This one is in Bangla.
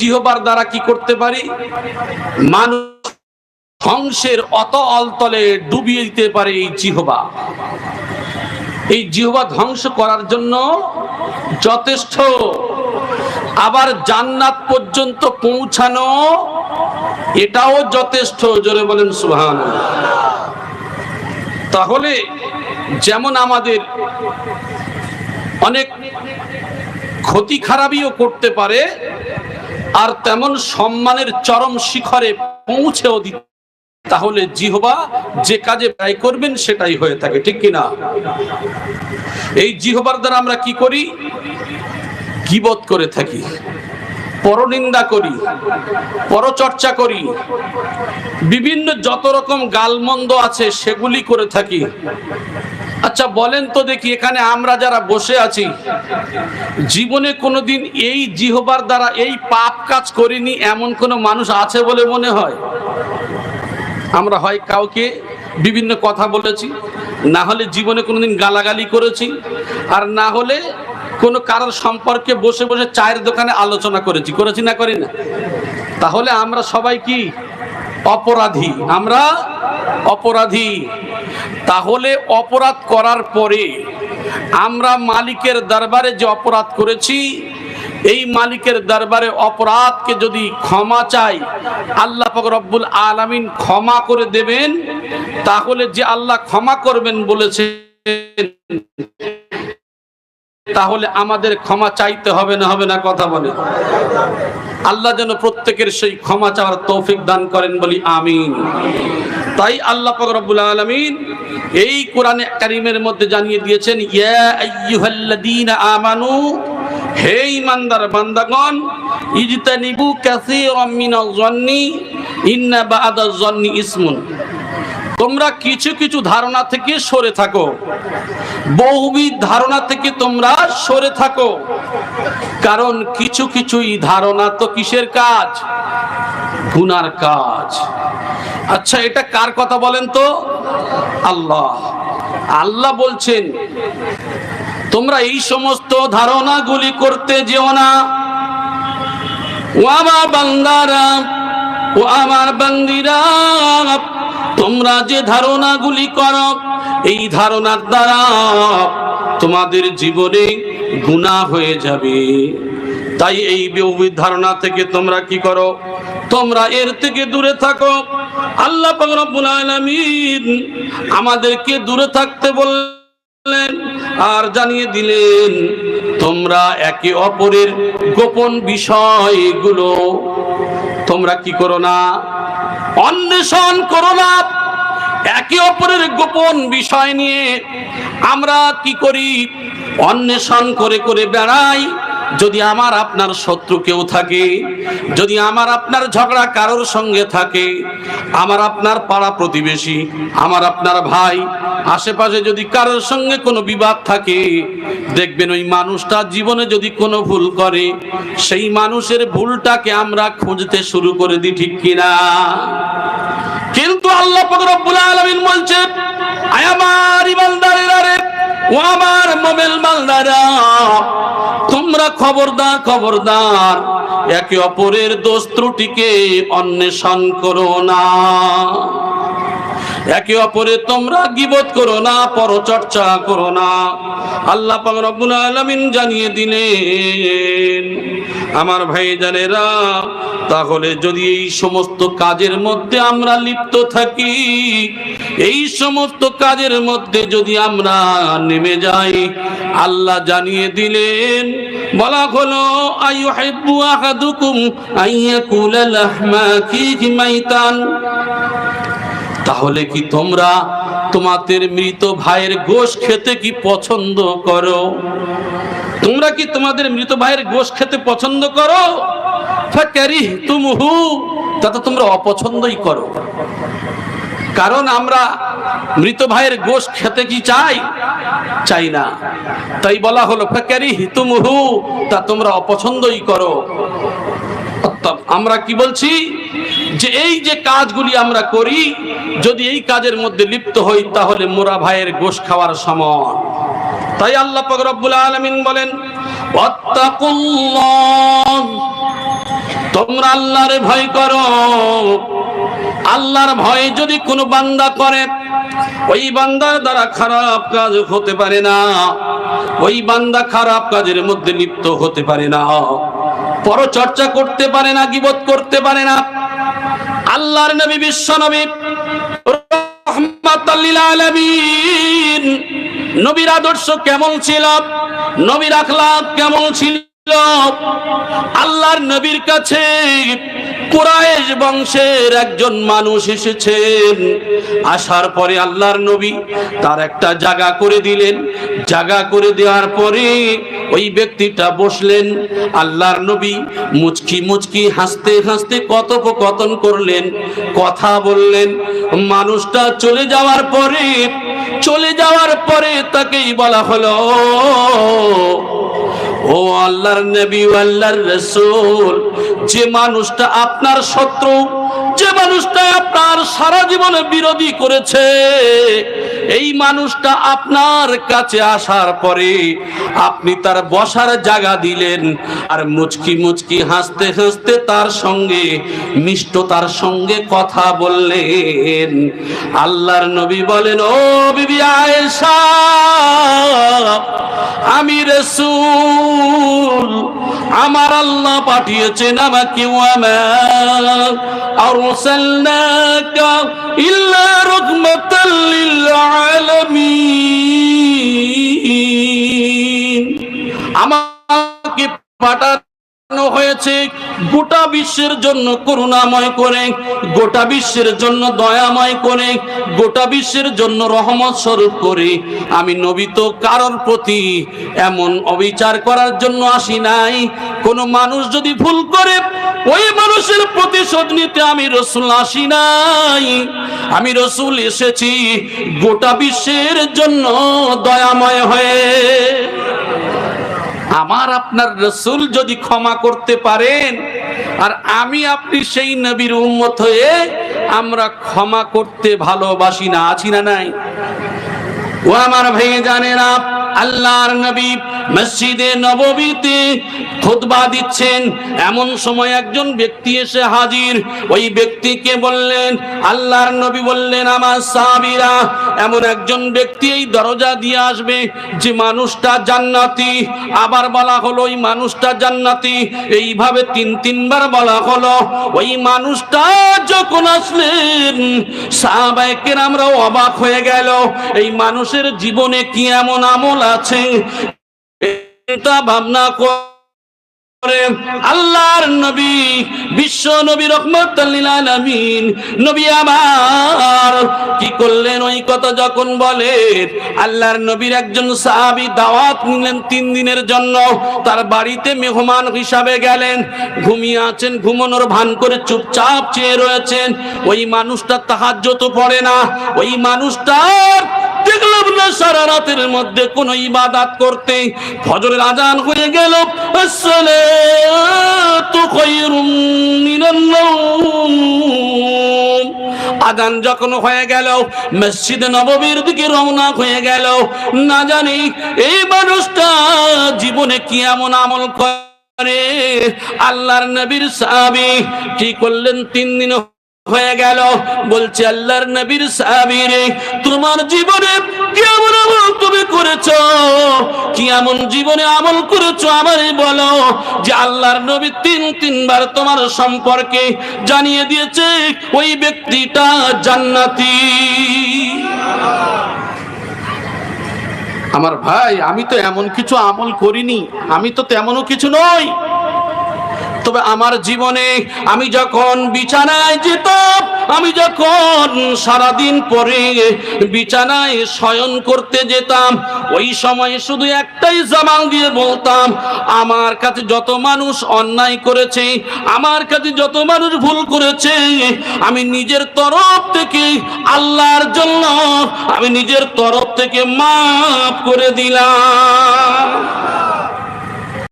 জিহবার দ্বারা কি করতে পারি? মানুষ ধ্বংসের অত অলতলে ডুবিয়ে দিতে পারে এই জিহবা। এই জিহবা ধ্বংস করার জন্য যথেষ্ট। আবার জান্নাত পর্যন্ত পৌঁছানো, এটাও যথেষ্ট। জোরে বলেন সুহান তাহলে যেমন আমাদের অনেক ক্ষতি খারাপিও করতে পারে আর তেমন সম্মানের চরম শিখরে পৌঁছেও দিতে তাহলে জিহবা যে কাজে ব্যয় করবেন সেটাই হয়ে থাকে, ঠিক কিনা? এই জিহবার দ্বারা আমরা কি করি? গিবত করে থাকি, পরনিন্দা করি, পরচর্চা করি, বিভিন্ন যত রকম গালমন্দ আছে সেগুলি করে থাকি। আচ্ছা বলেন তো দেখি, এখানে আমরা যারা বসে আছি, জীবনে কোনোদিন এই জিহবার দ্বারা এই পাপ কাজ করিনি এমন কোনো মানুষ আছে বলে মনে হয়? আমরা হয় কাউকে বিভিন্ন কথা বলেছি, না হলে জীবনে কোনোদিন গালাগালি করেছি, আর না হলে কোনো কারোর সম্পর্কে বসে বসে চায়ের দোকানে আলোচনা করেছি। করেছি না করি না? তাহলে আমরা সবাই কি? অপরাধী। আমরা অপরাধী। তাহলে অপরাধ করার পরে আমরা মালিকের দরবারে যে অপরাধ করেছি, এই মালিকের দরবারে অপরাধকে যদি ক্ষমা চাই, আল্লাহ রব্বুল আলামিন ক্ষমা করে দেবেন। তাহলে যে আল্লাহ ক্ষমা করবেন বলেছে তাহলে আমাদের ক্ষমা চাইতে হবে না হবে না কথা বলে। আল্লাহ যেন প্রত্যেকের সেই ক্ষমা চাওয়ার তৌফিক দান করেন বলি আমিন। তাই আল্লাহ রব্বুল আলামিন এই কোরআনে কারিমের মধ্যে জানিয়ে দিয়েছেন, ইয়া আমানু, হে ইমানদার বান্দাগণ, ইজতানিবু কাসীরাম মিনাজ জন্নি ইন্না বা'দাজ জন্নি ইসমুন। তোমরা কিছু কিছু ধারণা থেকে সরে থাকো। বহুবিধ ধারণা থেকে তোমরা সরে থাকো। কারণ কিছু কিছুই ধারণা তো কিসের কাজ? গুনার কাজ। আচ্ছা এটা কার কথা বলেন তো? আল্লাহ। আল্লাহ বলছেন, তোমরা এই সমস্ত ধারণাগুলি করতে যেও না। ও আমার বান্দারা, ও আমার বান্দিরা তোমরা যে ধারণাগুলি করো, এই ধারণার দ্বারা তোমাদের জীবনে গুনাহ হয়ে যাবে। তাই এই ধারণা থেকে তোমরা কি করো? তোমরা এর থেকে দূরে থাকো। আল্লাহ আমাদেরকে দূরে থাকতে বললেন আর জানিয়ে দিলেন, তোমরা একে অপরের গোপন বিষয়গুলো তোমরা কি করো না? অন্বেষণ করো না। একে অপরের গোপন বিষয় নিয়ে আমরা কি করি? অন্বেষণ করে করে বেড়াই। যদি আমার আপনার শত্রু কেউ থাকে, যদি আমার আপনার ঝগড়া কারোর সঙ্গে থাকে, আমার আপনার পাড়া প্রতিবেশী, আমার আপনার ভাই, আশেপাশে যদি কারোর সঙ্গে কোনো বিবাদ থাকে, দেখবেন ওই মানুষটা জীবনে যদি কোনো ভুল করে, সেই মানুষের ভুলটাকে আমরা খুঁজতে শুরু করে দিই, ঠিক কিনা কিন্তু আল্লাহ রব্বুল আলামিন বলছে, আয় আমার ইমানদারেরা রে, ও আমার মালদারা খবরদার খবরদার। একে অপরের দোষ ত্রুটিকে অন্বেষণ করো না। একে অপরে তোমরা গিবত করো না, পরচর্চা করো না। আল্লাহ পাক জানিয়ে দিলেন, আমার ভাই জানেরা তাহলে যদি এই সমস্ত কাজের মধ্যে আমরা লিপ্ত থাকি, এই সমস্ত কাজের মধ্যে যদি আমরা নেমে যাই, আল্লাহ জানিয়ে দিলেন, বলা হলো আইয়াকুলা লাহমা আখিহি মাইতান। তাহলে কি তোমরা তোমাদের মৃত ভাইয়ের গোশ খেতে কি পছন্দ করো? তোমরা কি তোমাদের মৃত ভাইয়ের গোশ খেতে পছন্দ করো? তুমহু তা তো তোমরা অপছন্দই করো। কারণ আমরা মৃত ভাইয়ের গোশ খেতে কি চাই? চাই না। তাই বলা হলো ফাকারি তুমহু তা তোমরা অপছন্দই করো। আমরা কি বলছি? যে এই যে কাজগুলি আমরা করি, যদি এই কাজের মধ্যে লিপ্ত হই, তাহলে মোরা ভাইয়ের গোশ খাওয়ার সমান তাই আল্লাহ রব্বুল আলামিন বলেন তোমরা আল্লাহর ভয় করো। আল্লাহর ভয়ে যদি কোনো বান্দা করে, ওই বান্দার দ্বারা খারাপ কাজ হতে পারে না। ওই বান্দা খারাপ কাজের মধ্যে লিপ্ত হতে পারে না। পরচর্চা করতে পারে না, গিবত করতে পারে না। আল্লাহর নবী বিশ্ব নবী নবীর আদর্শ কেমন ছিল? নবীর আখলাপ কেমন ছিল? আল্লাহর নবীর কাছে কুরাইশ বংশের একজন মানুষ এসেছেন। আসার পরে আল্লাহর নবী তার একটা জায়গা করে দিলেন। জায়গা করে দেওয়ার পরে ওই ব্যক্তিটা বসলেন। আল্লাহর নবী মুচকি মুচকি হাসতে হাসতে কথোপকথন করলেন, কথা বললেন। মানুষটা চলে যাওয়ার পরে, চলে যাওয়ার পরে তাকেই বলা হলো ও আল্লাহর নবী আল্লাহর রসুল, যে মানুষটা আপনার শত্রু, যে মানুষটা আপনার সারা জীবনে বিরোধী করেছে, এই মানুষটা আপনার কাছে আসার পরে আপনি তার বসার জায়গা দিলেন আর মুচকি মুচকি হাসতে হাসতে তার সঙ্গে মিষ্টতার সঙ্গে কথা বললেন। আল্লাহর নবী বলেন, ও বিবি আয়েশা রাসূল আমার আল্লাহ পাঠিয়েছেন আমাকে আরসালনাকা ইল্লা আমাকে পাঠা হয়েছে, গোটা বিশ্বের জন্য করুণাময় করে, গোটা বিশ্বের জন্য দয়াময় করে, গোটা বিশ্বের জন্য রহমত স্বরূপ করে। আমি নবী তো কারোর প্রতি এমন অবিচার করার জন্য আসি নাই। কোনো মানুষ যদি ভুল করে, ওই মানুষের প্রতিশোধ নিতে আমি রসুল আসি নাই। আমি রসুল এসেছি, গোটা বিশ্বের জন্য দয়াময় হয়ে। আমার আপনার রসুল যদি ক্ষমা করতে পারেন, আর আমি আপনি সেই নবীর উন্মত হয়ে আমরা ক্ষমা করতে ভালোবাসি না, আছি না নাই? ও আমার ভেঙে জানেন আপ আল্লাহর নবী মসজিদে নববীতে খুতবা দিচ্ছেন। এমন সময় একজন ব্যক্তি এসে হাজির। ওই ব্যক্তিকে বললেন, আল্লাহর নবী বললেন, আমার সাহাবীরা, এমন একজন ব্যক্তি এই দরজা দিয়ে আসবে যে মানুষটা জান্নাতি। আবার বলা হলো, ওই মানুষটা জান্নাতি। এইভাবে তিন, তিনবার বলা হলো, ওই মানুষটা যখন আসলেন, সাহাবায়ে কেরামরাও অবাক হয়ে গেল, এই মানুষের জীবনে কি এমন আমল আছে? এটা ভাবনা করে। আল্লাহর নবী, বিশ্ব নবী রহমতুল্লিল আলামিন। নবী আমার, কি করলেন? ওই কথা যখন বলে, আল্লাহর নবীর একজন সাহাবী দাওয়াত নিলেন তিন দিনের জন্য। তার বাড়িতে মেহমান হিসাবে গেলেন। ঘুমিয়ে আছেন, ঘুমানোর ভান করে চুপচাপ চেয়ে রয়েছেন। ওই মানুষটা তাহাজ্জত পড়ে না। ওই মানুষটার দেখলাম না, সারা রাতের মধ্যে কোন ইবাদাত করতে। ফজরের আজান হয়ে গেল আজান যখন হয়ে গেল, মসজিদ নববীর দিকে রওনা হয়ে গেল। না জানি এই মানুষটা জীবনে কি এমন আমল করে? আল্লাহর নবীর সাহাবী কি করলেন? তিন দিন হয়ে গেল, বলছে, আল্লাহর নবীর সাহাবীরে তোমার জীবনে কেমন আমল তুমি করেছ? কি এমন জীবনে আমল করেছ আমারে বলো। যে আল্লাহর নবী তিন, তিনবার তোমার সম্পর্কে জানিয়ে দিয়েছে, ওই ব্যক্তিটা জান্নাতি। আমার ভাই, আমি তো এমন কিছু আমল করিনি, আমি তো তেমনও কিছু নই। তবে আমার জীবনে আমি যখন বিছানায় যেতাম, আমি যখন সারাদিন পরে বিছানায় শয়ন করতে যেতাম, ওই সময় শুধু একটাই জামাল দিয়ে বলতাম, আমার কাছে যত মানুষ অন্যায় করেছে, আমার কাছে যত মানুষ ভুল করেছে, আমি নিজের তরফ থেকে আল্লাহর জন্য, আমি নিজের তরফ থেকে মাফ করে দিলাম।